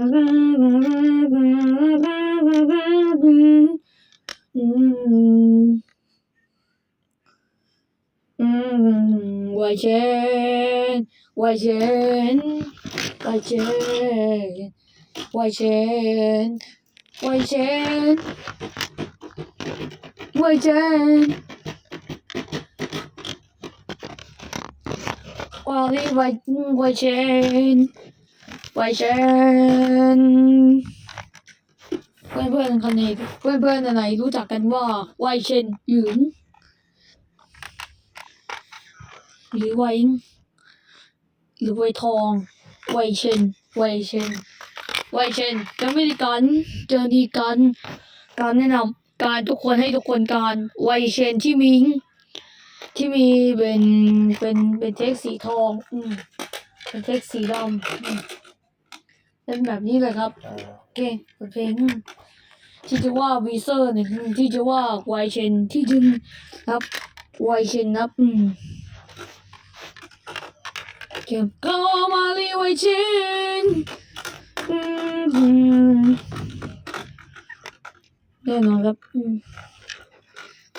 Quay trên, quay trên, quay trên, quay trên, quay trên, quay trên. Quay đi quay quay trên. ปล่อนเพื่อนๆพื่อนคนไหนเพื่อนเพื่อนอะไรรู้จักกันว่าไวเชนหยืนหรือไวงหรือไวทองไวเชนไวเชนไวเชนจะไม่ได้กันเจอดีกัน การแนะนำการทุกคนให้ทุกคนการไวเชนที่มิงที่มีเป็นเป็นเป็นเท็กสีทอง อืมเป็นเท็กสีดำอืม เป็นแบบนี้เลยครับโอเคเปิดเพลงอืมที่จะว่าวีเซอร์เนี่ยอืมที่จะว่าไวเชนที่จึงครับไวเชนครับอืมเกมก็มาลีไวเชนอืมอืมแน่นอนครับอืม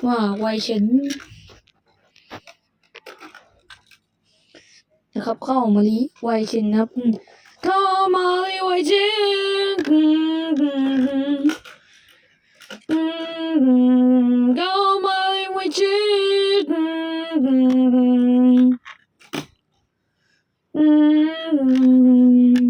ว่าไวเชนนะครับเข้ามาลีไวเชนครับอืม Come on, we did. Mm-hmm.